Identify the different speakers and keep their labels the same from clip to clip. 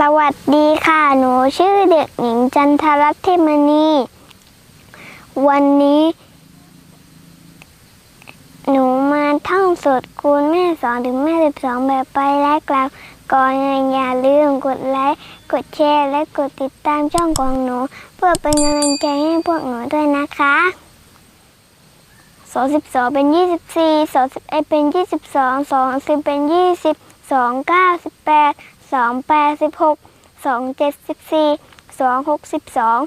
Speaker 1: สวัสดีค่ะ หนูชื่อเด็กหญิงจันทรัตน์เทมณี วันนี้ หนูมาท่องสูตรคูณแม่สองถึงแม่สิบสองแบบไปและกลับก่อนอื่นอย่าลืมกดไลค์ กดแชร์ และกดติดตามช่องของหนู เพื่อเป็นกำลังใจให้พวกหนูด้วยนะคะสองสิบสองเป็นยี่สิบสี่สองสิบเอ็ดเป็นยี่สิบสองสองสิบเป็นยี่สิบสองเก้าสิบแปด สองแปดสิบหกสองเจ็ดสิบสี่สองหกสิบสอง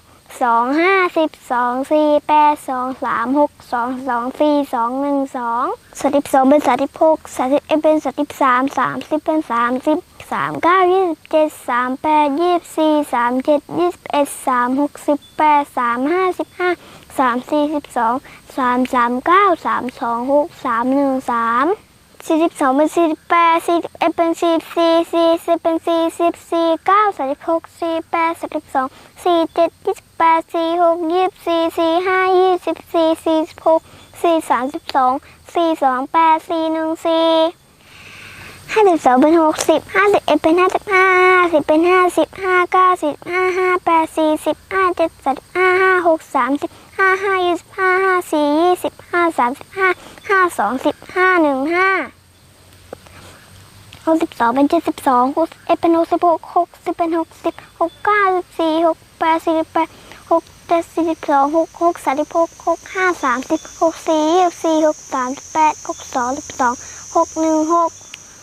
Speaker 1: สองห้าสิบสองสี่แปดสองสามหกสองสองสี่สองหนึ่งสองสามสิบสองเป็นสามสิบหกสามสิบเอ็ดเป็นสามสิบสามสามสิบเป็นสามสิบสามเก้ายี่สิบเจ็ดสามแปดยี่สิบสี่สามเจ็ดยี่สิบเอ็ดสามหกสิบแปดสามห้าสิบห้าสามสี่สิบสองสามสามเก้าสามสองหกสามหนึ่งสาม สี่สิบสองเป็นสี่สิบแปดสี่สิบเอ็ดเป็นสี่สิบสี่สี่สิบเป็นสี่สิบสี่เก้าสามสิบหกสี่แปดสามสิบสองสี่เจ็ดยี่สิบแปดสี่หกยี่สิบสี่สี่ห้ายี่สิบสี่สี่สิบหกสี่สามสิบสองสี่สองแปดสี่หนึ่งสี่ห้าสิบสองเป็นหกสิบห้าสิบเอ็ดเป็นห้าสิบห้าห้าสิบเป็นห้าสิบห้าเก้าสิบห้าห้าแปดสี่สิบห้าเจ็ดสิบห้าห้าหกสามสิบห้าห้ายี่สิบห้าห้าสี่ยี่สิบห้าสามสิบห้าห้าสองสิบห้าหนึ่งห้า หกสิบสองเป็นเจ็ดสิบสองหกเอ็ดเป็นหกสิบหกหกสิบเป็นหกสิบหกเก้าสิบสี่หกแปดสี่สิบแปดหกเจ็ดสี่สิบสองหกหกสามสิบหกหกห้าสามสิบหกสี่ยี่สี่หกสามสิบแปดหกสองสิบสองหกหนึ่งหก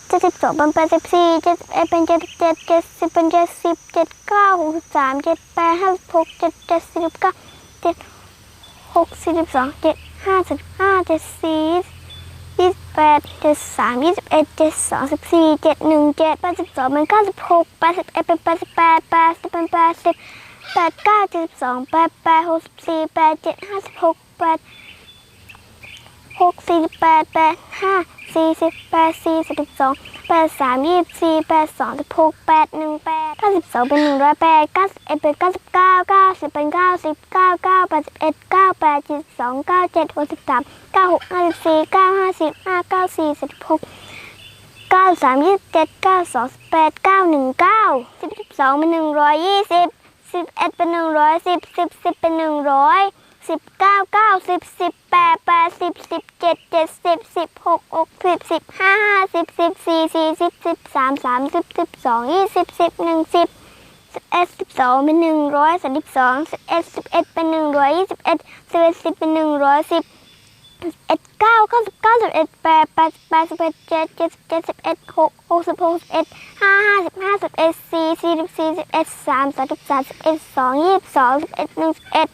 Speaker 1: เจ็ดสิบสองเป็นแปดสิบสี่เจ็ดเอ็ดเป็นเจ็ดเจ็ดเจ็ดสิบเป็นเจ็ดสิบเจ็ดเก้าหกสิบสามเจ็ดแปดห้าสิบหกเจ็ดเจ็ดสิบเก้าเจ็ดหกสี่สิบสองเจ็ดห้าสิบห้าเจ็ดสี่ ยี่สิบแปดเจ็ดสามยี่สิบเอ็ดเจ็ดสองสิบสี่เจ็ดหนึ่งเจ็ดแปดสิบสองเป็นเก้าสิบหกแปดสิบเอ็ดเป็นแปดสิบแปดแปดสิบเป็นแปดสิบแปดเก้าเจ็ดสองแปดแปดหกสิบสี่แปดเจ็ดห้าสิบหกแปดหกสี่สิบแปดแปดห้า สี่สิบแปดสี่สิบสองแปดสามยี่สิบสี่แปดสองสิบหกแปดหนึ่งแปดเก้าสิบสองเป็นหนึ่งร้อยแปดเก้าสิบเอ็ดเป็นเก้าสิบเก้าเก้าสิบเป็นเก้าสิบเก้าเก้าแปดสิบเอ็ดเก้าแปดเจ็ดสองเก้าเจ็ดหกสิบสามเก้าหกห้าสิบสี่เก้าห้าสิบห้าเก้าสี่สิบหกเก้าสามยี่สิบเจ็ดเก้าสองสิบแปดเก้าหนึ่งเก้าสิบสิบสองเป็นหนึ่งร้อยยี่สิบสิบเอ็ดเป็นหนึ่งร้อยสิบสิบสิบเป็นหนึ่งร้อย สิบเก้าเก้าสิบสิบแปดแปดสิบสิบเจ็ดเจ็ดสิบสิบหกหกสิบสิบห้าห้าสิบสิบสี่สี่สิบสิบสามสามสิบสิบสองยี่สิบสิบหนึ่งสิบสิบเอ็ดสิบสองเป็นหนึ่งร้อยสามสิบสองสิบเอ็ดสิบเอ็ดเป็นหนึ่งร้อยยี่สิบเอ็ดสิบเอ็ดสิบเป็นหนึ่งร้อยสิบเอ็ดเก้าเก้าสิบเก้าสิบเอ็ดแปดแปดสิบแปดสิบเอ็ดเจ็ดเจ็ดสิบเจ็ดสิบเอ็ดหกหกสิบหกสิบเอ็ดห้าห้าสิบห้าสิบเอ็ดสี่สี่สิบสี่สิบเอ็ดสามสามสิบสามสิบเอ็ดสองยี่สิบสองสิบเอ็ดหนึ่งสิบเอ็ด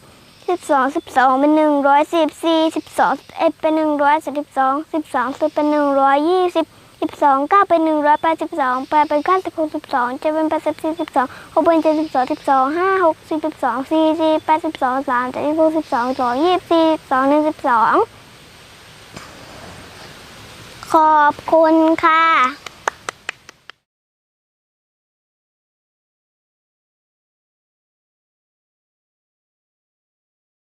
Speaker 1: สิบสองสิบสองเป็นหนึ่งร้อยสิบสี่สิบสองเอ็ดเป็นหนึ่งร้อยสิบสองสิบสองสิบเป็นหนึ่งร้อยยี่สิบสิบสองเก้าเป็นหนึ่งร้อยแปดสิบสองแปดเป็นเก้าสิบหกสิบสองเจ็ดเป็นแปดสิบสี่สิบสองหกเป็นเจ็ดสิบสองสิบสองห้าหกสิบสิบสองสี่สี่แปดสิบสองสามเจ็ดสิบหกสิบสองสองยี่สิบสี่สองหนึ่งสิบสองขอบคุณค่ะ